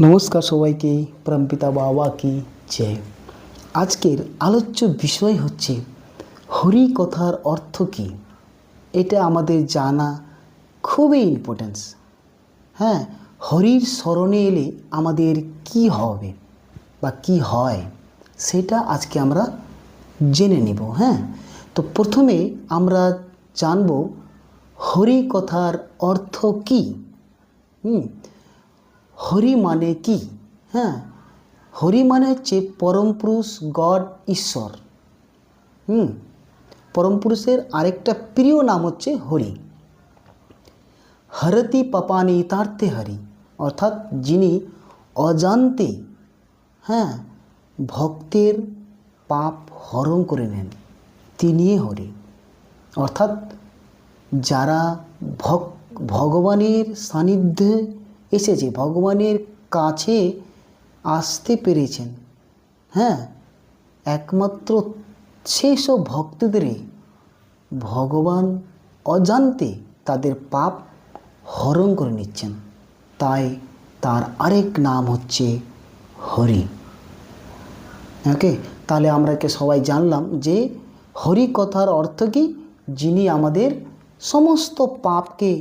নমস্কার সবাইকে, প্রামপিতা বাবা কি জয়। আজকের আলোচ্য বিষয় হচ্ছে হরি কথার অর্থ কী? এটা আমাদের জানা খুবই ইম্পর্টেন্স হ্যাঁ হরির স্মরণে এলে আমাদের কি হবে বা কি হয়, সেটা আজকে আমরা জেনে নেব হ্যাঁ? তো প্রথমে আমরা জানব হরি কথার অর্থ কী? হুম হরি মানে কি? হ্যাঁ হরি মানে হচ্ছে পরম পুরুষ, গড, ঈশ্বর। হুম, পরম পুরুষের আরেকটা প্রিয় নাম হচ্ছে হরি। হরতি পাপানি তার্থে হরি, অর্থাৎ যিনি অজান্তে হ্যাঁ ভক্তের পাপ হরণ করে নেন তিনি হরি। অর্থাৎ যারা ভক, ভগবানের সান্নিধ্যে এসেছে। ভগবানের কাছে আসতে পেরেছেন। হ্যাঁ একমাত্র সেই সব ভক্তদেরই ভগবান অজান্তে তাদের পাপ হরণ করে নিচ্ছেন। তাই তার আরেক নাম হচ্ছে হরি। ওকে, তাহলে আমরা কে সবাই জানলাম যে হরি কথার অর্থ কি? যিনি আমাদের সমস্ত পাপকে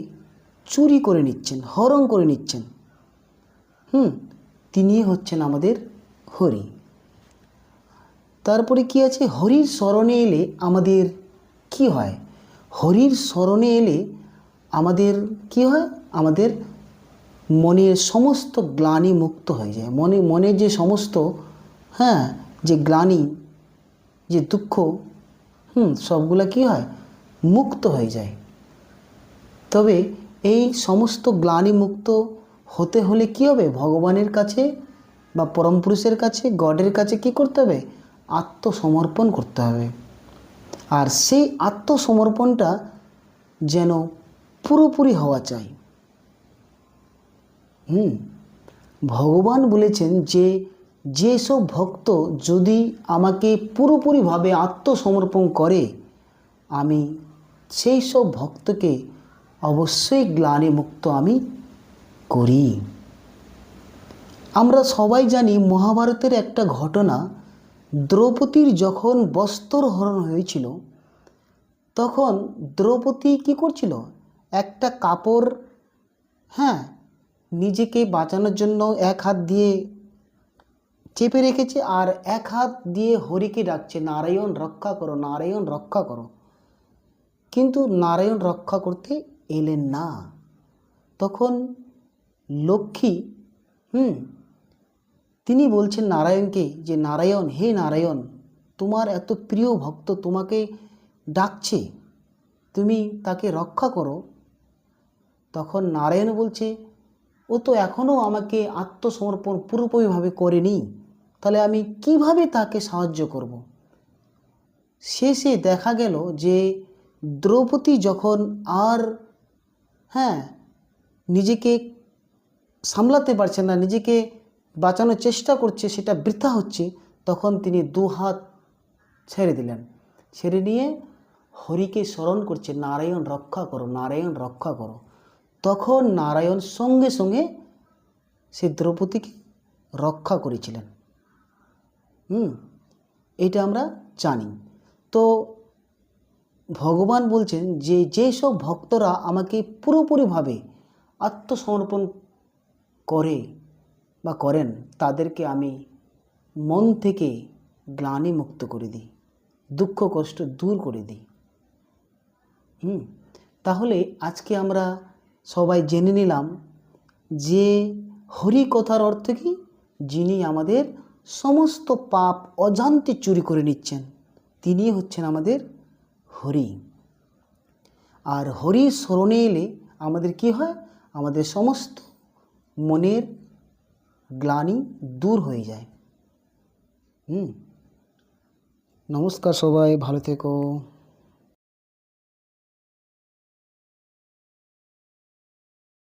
চুরি করে নিচ্ছেন হরণ করে নিচ্ছেন। হুম, তিনি হচ্ছেন আমাদের হরি। তারপরে কি আছে? হরির স্মরণে এলে আমাদের কি হয়? হরির স্মরণে এলে আমাদের কি হয়? আমাদের মনের সমস্ত গ্লানি মুক্ত হয়ে যায়। মনে মনের যে সমস্ত হ্যাঁ যে গ্লানি, যে দুঃখ, হুম, সবগুলো কি হয়? মুক্ত হয়ে যায়। তবে এই সমস্ত গ্লানি মুক্ত হতে হলে কি হবে? ভগবানের কাছে বা পরমপুরুষের কাছে, গডের কাছে কি করতে হবে? আত্মসমর্পণ করতে হবে। আর সেই আত্মসমর্পণটা যেন পুরোপুরি হওয়া চাই। হুম? ভগবান বলেছেন যে, যেসব ভক্ত যদি আমাকে পুরোপুরিভাবে আত্মসমর্পণ করে, আমি সেই সব ভক্তকে অবশ্যই গ্লানি মুক্ত আমি করি। আমরা সবাই জানি মহাভারতের একটা ঘটনা, দ্রৌপদীর যখন বস্ত্র হরণ হয়েছিল, তখন দ্রৌপদী কি করছিল? একটা কাপড় হ্যাঁ নিজেকে বাঁচানোর জন্য এক হাত দিয়ে চেপে রেখেছে আর এক হাত দিয়ে হরিকে ডাকছে, নারায়ণ রক্ষা করো, নারায়ণ রক্ষা করো। কিন্তু নারায়ণ রক্ষা করতে এলেন না। তখন লক্ষ্মী, হুম, তিনি বলছেন নারায়ণকে যে, নারায়ণ, হে নারায়ণ, তোমার এত প্রিয় ভক্ত তোমাকে ডাকছে, তুমি তাকে রক্ষা করো। তখন নারায়ণ বলছে, ও তো এখনও আমাকে আত্মসমর্পণ পুরোপুরিভাবে করেনি, তাহলে আমি কীভাবে তাকে সাহায্য করব? শেষে দেখা গেল যে, দ্রৌপদী যখন আর হ্যাঁ নিজেকে সামলাতে পারছে না, নিজেকে বাঁচানোর চেষ্টা করছে, সেটা বৃথা হচ্ছে, তখন তিনি দু হাত ছেড়ে দিলেন। ছেড়ে নিয়ে হরিকে স্মরণ করছে, নারায়ণ রক্ষা করো, নারায়ণ রক্ষা করো। তখন নারায়ণ সঙ্গে সঙ্গে সে দ্রৌপদীকে রক্ষা করেছিলেন। হুম, এটা আমরা জানি। তো ভগবান বলছেন যে যেসব ভক্তরা আমাকে পুরোপুরিভাবে আত্মসমর্পণ করে বা করেন, তাদেরকে আমি মন থেকে গ্লানি মুক্ত করে দিই, দুঃখ কষ্ট দূর করে দিই। হুম, তাহলে আজকে আমরা সবাই জেনে নিলাম যে হরি কথার অর্থ কি? যিনি আমাদের সমস্ত পাপ অজান্তে চুরি করে নিচ্ছেন তিনি হচ্ছেন আমাদের হরি। আর হরি স্মরণে এলে আমাদের কি হয়? আমাদের সমস্ত মনের গ্লানি দূর হয়ে যায়। হুম? নমস্কার সবাই, ভালো থেকো।